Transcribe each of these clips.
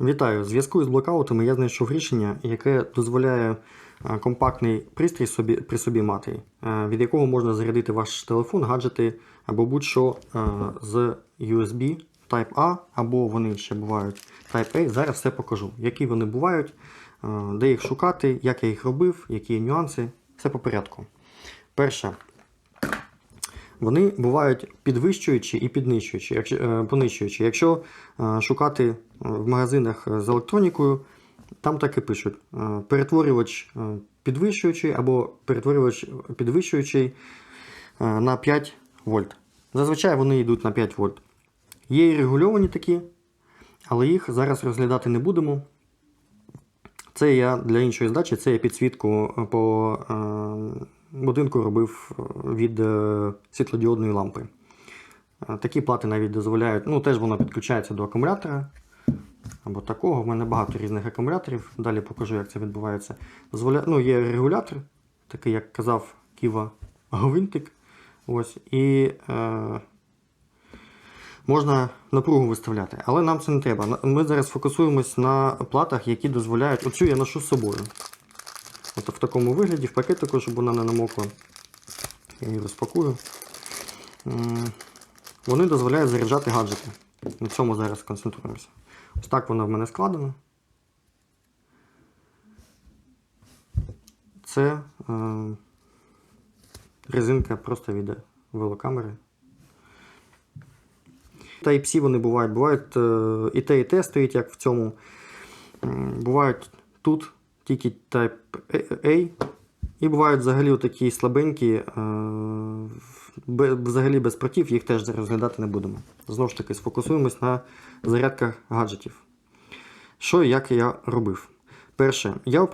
Вітаю! В зв'язку з блокаутами я знайшов рішення, яке дозволяє е, компактний пристрій собі, при собі мати, е, від якого можна зарядити ваш телефон, гаджети або будь-що е, з USB Type-A, або вони ще бувають Type-A. Зараз все покажу, які вони бувають, де їх шукати, як я їх робив, які є нюанси. Все по порядку. Перше. Вони бувають підвищуючі і піднищуючі, якщо, понищуючі. Якщо шукати в магазинах з електронікою, там так і пишуть: е, перетворювач е, підвищуючий або перетворювач підвищуючий е, на 5 вольт. Зазвичай вони йдуть на 5 вольт. Є і регульовані такі, але їх зараз розглядати не будемо. Це я для іншої здачі, це я підсвітку по будинку робив від світлодіодної лампи. Такі плати навіть дозволяють, ну теж воно підключається до акумулятора. Або такого. В мене багато різних акумуляторів. Далі покажу, як це відбувається. Дозволя... Ну, є регулятор, такий, як казав Ківа Гвинтик. Ось, і е... можна напругу виставляти. Але нам це не треба. Ми зараз фокусуємось на платах, які дозволяють. Оцю я ношу з собою. От в такому вигляді, в пакетику, щоб вона не намокла. Я її розпакую. Вони дозволяють заряджати гаджети. На цьому зараз концентруємося. Ось так воно в мене складено. Це е, резинка просто від велокамери. Type-C вони бувають. Бувають е, і те, і те стоїть, як в цьому. Бувають тут тільки Type A. І бувають взагалі такі слабенькі, е, взагалі без протів, їх теж розглядати не будемо. Знову ж таки, сфокусуємось на зарядках гаджетів. Що і як я робив? Перше, я е,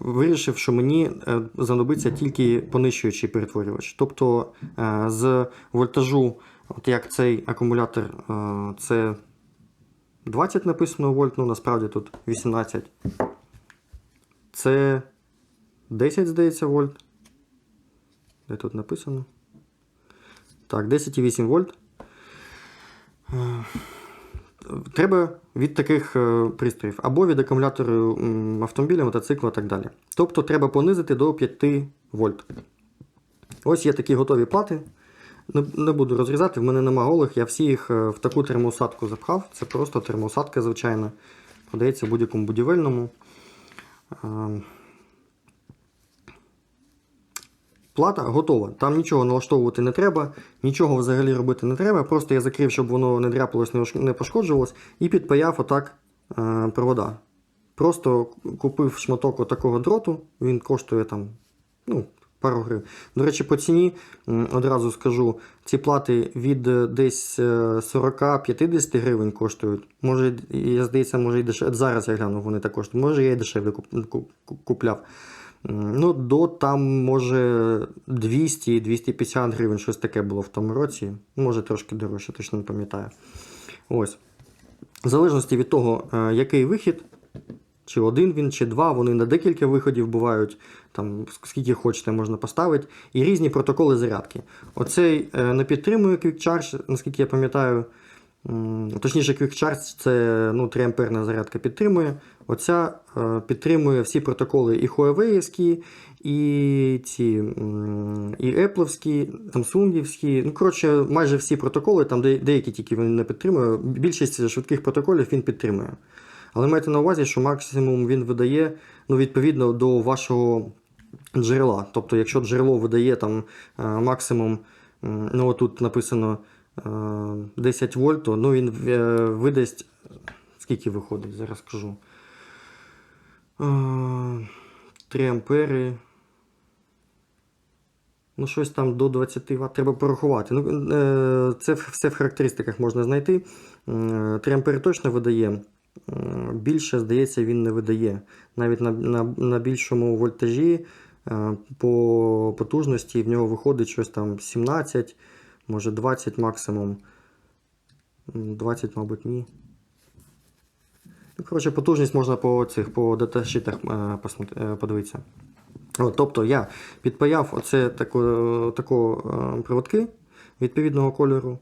вирішив, що мені е, знадобиться тільки понищуючий перетворювач. Тобто е, з вольтажу, от як цей акумулятор, е, це 20 написано вольт, ну насправді тут 18. Це 10, здається, вольт. Де тут написано? Так, 10,8 вольт. Е, Треба від таких е, пристроїв або від акумулятору автомобіля, мотоцикла і так далі. Тобто треба понизити до 5 вольт. Ось є такі готові плати. Не, буду розрізати, в мене нема голих, я всі їх е, в таку термоусадку запхав. Це просто термоусадка, звичайно. Продається в будь-якому будівельному. Е, Плата готова. Там нічого налаштовувати не треба, нічого взагалі робити не треба. Просто я закрив, щоб воно не дряпалось, не пошкоджувалось, і підпаяв отак е, провода. Просто купив шматок такого дроту, він коштує там ну, пару гривень. До речі, по ціні одразу скажу, ці плати від е, десь е, 40-50 гривень коштують. Може, я здається, може і дешевше. Зараз я гляну, вони так коштують. Може, я і дешевле куп- куп- купляв. Ну, до там, може, 200-250 гривень, щось таке було в тому році. Може, трошки дорожче, точно не пам'ятаю. Ось. В залежності від того, е, який вихід, чи один він, чи два, вони на декілька виходів бувають, там скільки хочете, можна поставити, і різні протоколи зарядки. Оцей е, не підтримує Quick Charge, наскільки я пам'ятаю. Точніше, Quick Charge це ну, 3 амперна зарядка підтримує. Оця е, підтримує всі протоколи і Huawei, і ці і Apple, Samsung. Ну, коротше, майже всі протоколи, там де, деякі тільки він не підтримує. Більшість швидких протоколів він підтримує. Але майте на увазі, що максимум він видає ну, відповідно до вашого джерела. Тобто, якщо джерело видає там е, максимум, ну тут написано е, 10 вольт, то ну, він е, видасть. Скільки виходить, зараз скажу. Е, 3 ампери. Ну, щось там до 20 Вт треба порахувати. Ну, е, це все в характеристиках можна знайти. Е, 3 ампери точно видає. Більше, здається, він не видає. Навіть на, на, на більшому вольтажі е, по потужності в нього виходить щось там 17, може 20 максимум. 20, мабуть, ні. Ну, коротше, потужність можна по цих по даташитах е, е, подивитися. От, тобто я підпаяв оце тако, тако е, проводки відповідного кольору,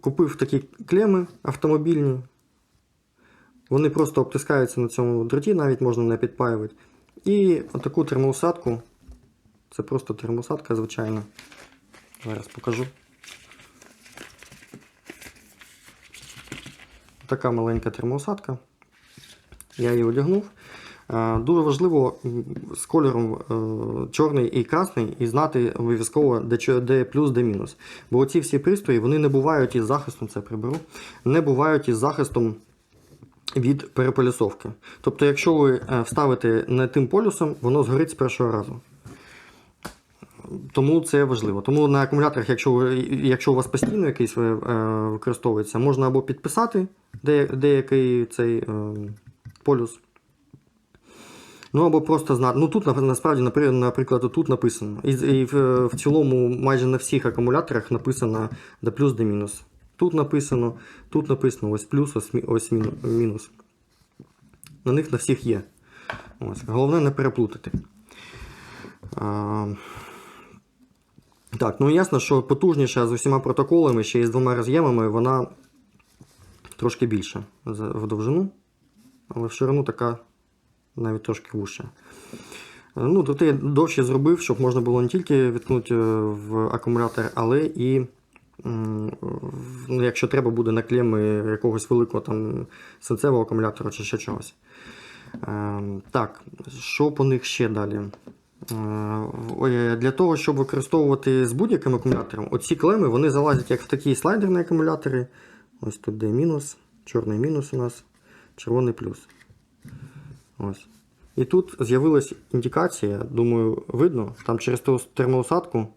купив такі клеми автомобільні, Вони просто обтискаються на цьому дроті, навіть можна не підпаювати. І отаку термоусадку. Це просто термоусадка, звичайно. Зараз покажу. Така маленька термоусадка. Я її одягнув. Е, Дуже важливо з кольором е, чорний і красний і знати обов'язково, де, плюс, де мінус. Бо ці всі пристрої вони не бувають із захистом, це приберу, не бувають із захистом від переполюсовки. Тобто, якщо ви е, вставите не тим полюсом, воно згорить з першого разу. Тому це важливо. Тому на акумуляторах, якщо, якщо у вас постійно якийсь е, використовується, можна або підписати деякий цей е, полюс. Ну або просто знати. Ну тут насправді, наприклад, тут написано. І, і в, в цілому майже на всіх акумуляторах написано де плюс, де мінус. Тут написано, тут написано ось плюс, ось, ось мінус. На них на всіх є. Ось. Головне не переплутати. А, так, ну ясно, що потужніша з усіма протоколами, ще й з двома роз'ємами, вона трошки більша в довжину, але в ширину така навіть трошки вужча. Ну, тут я довше зробив, щоб можна було не тільки відкнути е, в акумулятор, але і ну, якщо треба буде на клеми якогось великого там сенцевого акумулятора чи ще чогось. Е, Так, що по них ще далі? Е, ой, Для того, щоб використовувати з будь-яким акумулятором, оці клеми вони залазять як в такі слайдерні акумулятори. Ось тут де мінус, чорний мінус у нас, червоний плюс. Ось. І тут з'явилась індикація, думаю, видно, там через ту термоусадку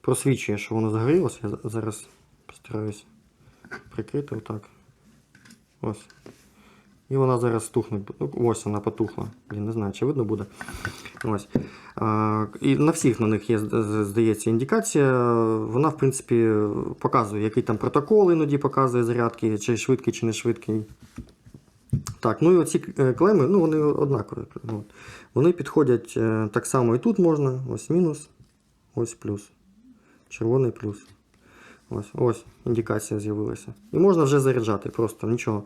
просвічує, що воно загорілося. Я зараз постараюсь прикрити отак. Ось. І вона зараз стухне. Ну, Ось вона потухла. Блін, не знаю, чи видно буде. Ось. А, і на всіх на них є, здається, індикація. Вона, в принципі, показує, який там протокол іноді показує зарядки, чи швидкий, чи не швидкий. Так, ну і оці е, клеми, ну вони однакові. От. Вони підходять е, так само і тут можна. Ось мінус, ось плюс. Червоний плюс. Ось, ось індикація з'явилася. І можна вже заряджати, просто нічого.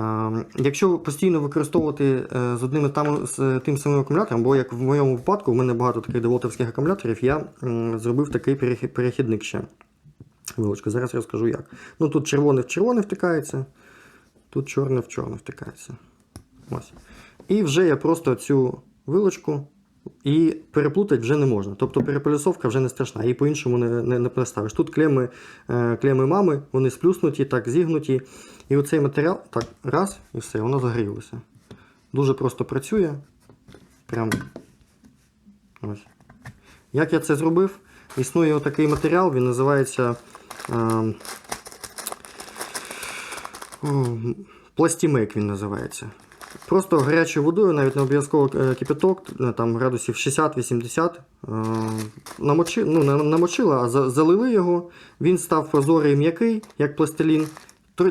Е, якщо постійно використовувати е, з одним там, з тим самим акумулятором, бо як в моєму випадку, в мене багато таких деволтовських акумуляторів, я зробив такий перехідник ще. Вилочка, зараз розкажу як. Ну тут червоний в червоний втикається. Тут чорне в чорне втикається. Ось. І вже я просто цю вилочку і переплутати вже не можна. Тобто переполюсовка вже не страшна, її по-іншому не, не, не представиш. Тут клеми, е, клеми мами, вони сплюснуті, так зігнуті. І оцей матеріал, так, раз, і все, воно загорілося. Дуже просто працює. Прям. Ось. Як я це зробив? Існує отакий матеріал, він називається. Е, о, Пластімек він називається. Просто гарячою водою, навіть не обов'язково е, кипяток, е, там градусів 60-80. е, Намочи, ну, не намочили, а залили його. Він став прозорий м'який, як пластилін.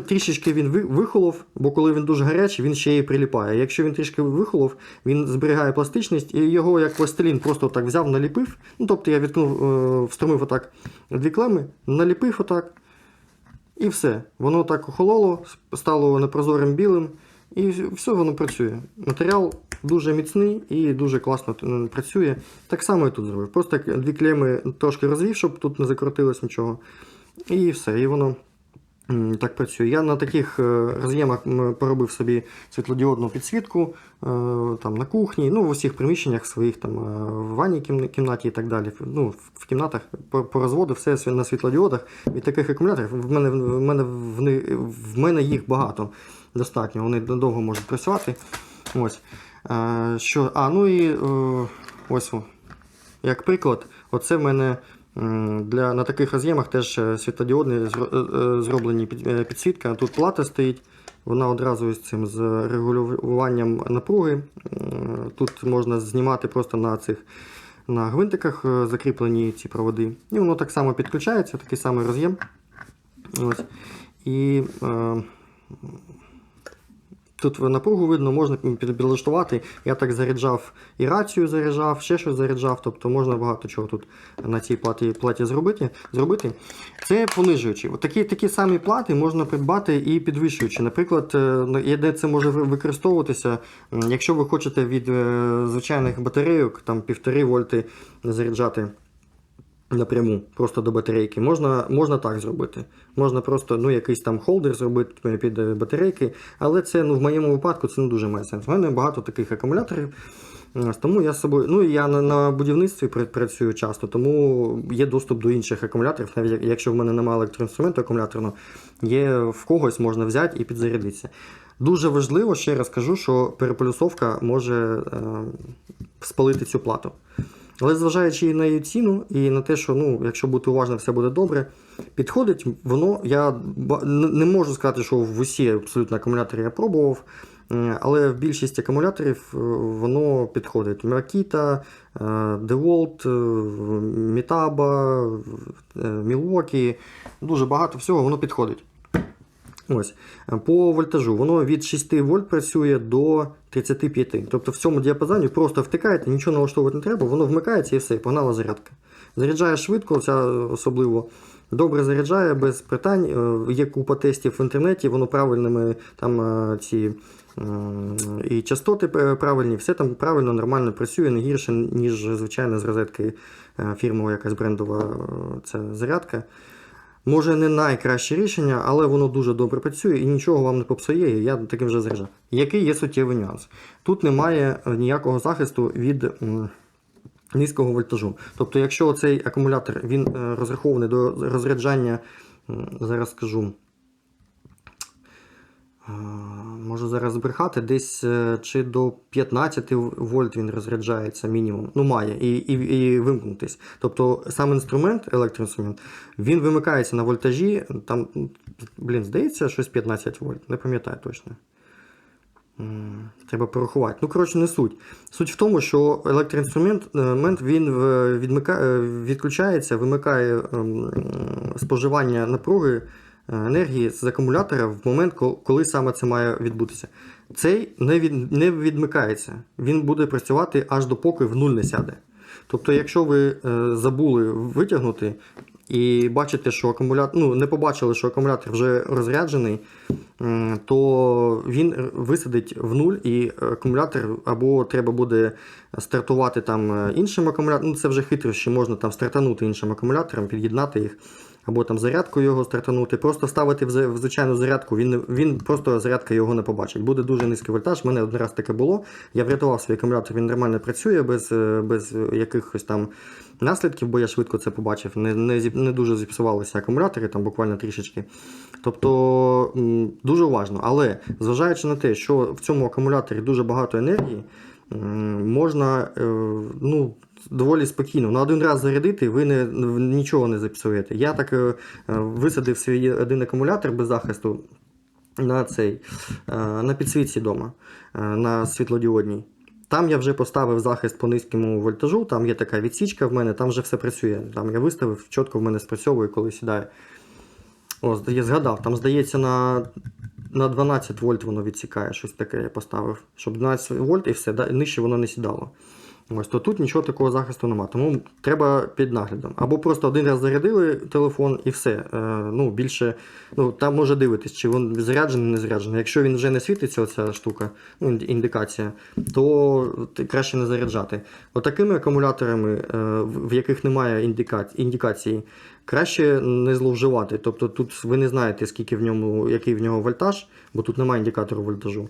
Трішечки він вихолов, бо коли він дуже гарячий, він ще й приліпає. Якщо він трішки вихолов, він зберігає пластичність і його як пластилін просто так взяв, наліпив. Ну, тобто я відкнув, встромив отак дві клеми, наліпив отак. І все. Воно так охололо, стало непрозорим білим, і все воно працює. Матеріал дуже міцний і дуже класно працює. Так само і тут зробив. Просто дві клеми трошки розвів, щоб тут не закрутилось нічого. І все. І воно так працює. Я на таких е, роз'ємах поробив собі світлодіодну підсвітку е, там, на кухні, ну, в усіх приміщеннях своїх, там, е, в ванній кімнаті і так далі. Ну, в- кімнатах по- порозводив все на світлодіодах. Від таких акумуляторів в мене, в мене, в, в мене їх багато достатньо. Вони довго можуть працювати. Ось. Е, що, а, ну і е, ось, як приклад, оце в мене для, на таких роз'ємах теж е, світлодіодні зро- зроблені під- підсвітка. Тут плата стоїть, вона одразу із цим з регулюванням напруги. Тут можна знімати просто на цих на гвинтиках закріплені ці проводи. І воно так само підключається, такий самий роз'єм. Ось. І е, Тут напругу видно, можна підлаштувати. Я так заряджав і рацію заряджав, ще щось заряджав. Тобто можна багато чого тут на цій платі, платі зробити. зробити. Це понижуючі. Такі, такі самі плати можна придбати і підвищуючи. Наприклад, е, де це може використовуватися, якщо ви хочете від е, звичайних батарейок, там 1,5 вольти заряджати напряму, просто до батарейки. Можна, можна так зробити. Можна просто ну, якийсь там холдер зробити під е, батарейки, але це ну, в моєму випадку це не дуже має сенс. У мене багато таких акумуляторів. Тому я з собою, ну я на, на будівництві працюю часто, тому є доступ до інших акумуляторів. Навіть якщо в мене немає електроінструменту акумуляторного, є в когось можна взяти і підзарядитися. Дуже важливо, ще раз кажу, що переполюсовка може е, спалити цю плату. Але зважаючи на її ціну, і на те, що ну, якщо бути уважним, все буде добре, підходить воно. Я не можу сказати, що в усі абсолютно акумулятори я пробував, е, але в більшість акумуляторів е, воно підходить. Е, DeWalt, Mitaba, Milwaukee, дуже багато всього воно підходить. Ось. Е, По вольтажу воно від 6 вольт працює до 35. Тобто в цьому діапазоні просто втикаєте, нічого налаштовувати не треба, воно вмикається і все, погнала зарядка. Заряджає швидко, ця особливо добре заряджає, без питань. Е, Є купа тестів в інтернеті, воно правильними там е, ці і частоти правильні, все там правильно, нормально працює, не гірше, ніж звичайно з розетки е, фірмова якась брендова е, ця зарядка. Може не найкраще рішення, але воно дуже добре працює і нічого вам не попсує, я таким вже заряджав. Який є суттєвий нюанс? Тут немає е, ніякого захисту від низького вольтажу. Тобто, якщо цей акумулятор він е, розрахований до розряджання, зараз скажу. Е, Можу зараз збрехати, десь е, чи до 15 вольт він розряджається мінімум. Ну, має, і, і, і вимкнутись. Тобто сам інструмент, електроінструмент, він вимикається на вольтажі, там, блін, здається, щось 15 вольт, не пам'ятаю точно. Треба порахувати. Ну, коротше, не суть. Суть в тому, що електроінструмент е, він відмика... е, відключається, вимикає ем, споживання напруги енергії з акумулятора в момент, коли саме це має відбутися. Цей не, від... не відмикається. Він буде працювати аж допоки в нуль не сяде. Тобто, якщо ви е, забули витягнути і бачите, що акумулятор, ну, не побачили, що акумулятор вже розряджений, м, то він висадить в нуль, і акумулятор або треба буде стартувати там е, іншим акумулятором. Ну, це вже хитрощі, можна там стартанути іншим акумулятором, під'єднати їх, або там зарядкою його стартанути. Просто ставити в звичайну зарядку, він, він просто зарядка його не побачить. Буде дуже низький вольтаж. У мене один раз таке було. Я врятував свій акумулятор, він нормально працює без, е, без якихось там наслідків, бо я швидко це побачив. Не, не, не дуже зіпсувалися акумулятори, там буквально трішечки. Тобто дуже уважно. Але зважаючи на те, що в цьому акумуляторі дуже багато енергії, можна е, ну, доволі спокійно на один раз зарядити, ви не, нічого не зіпсуєте. Я так е, е, висадив свій один акумулятор без захисту на цей на підсвітці вдома, на світлодіодній. Там я вже поставив захист по низькому вольтажу, там є така відсічка в мене, там вже все працює. Там я виставив, чітко в мене спрацьовує, коли сідає. О, я згадав, там здається на, на 12 вольт воно відсікає, щось таке я поставив. Щоб 12 вольт і все, нижче воно не сідало. Ось, то тут нічого такого захисту немає. Тому треба під наглядом. Або просто один раз зарядили телефон і все. Е, ну, більше, ну, там може дивитись, чи він заряджений, не заряджений. Якщо він вже не світиться, оця штука, ну, індикація, то краще не заряджати. Отакими акумуляторами, е, в яких немає індика- індикації, краще не зловживати. Тобто тут ви не знаєте, скільки в ньому, який в нього вольтаж, бо тут немає індикатору вольтажу.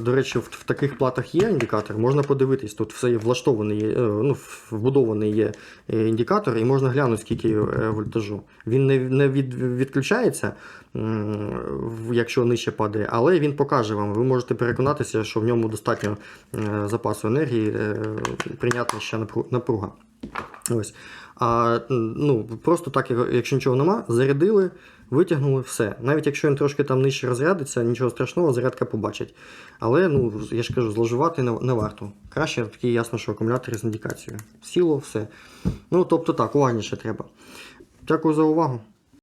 До речі, в, таких платах є індикатор, можна подивитись, тут все є влаштований, е, ну, вбудований є е, індикатор, і можна глянути, скільки е, вольтажу. Він не, не від, відключається, якщо нижче падає, але він покаже вам. Ви можете переконатися, що в ньому достатньо запасу енергії, прийнятна ще напруга. Ось. А ну, просто так, якщо нічого нема, зарядили, витягнули все. Навіть якщо він трошки там нижче розрядиться, нічого страшного, зарядка побачить. Але ну, я ж кажу, зложувати не, варто. Краще такі ясно, що акумулятори з індикацією. Сіло, все. Ну, тобто так, уважніше треба. Дякую за увагу.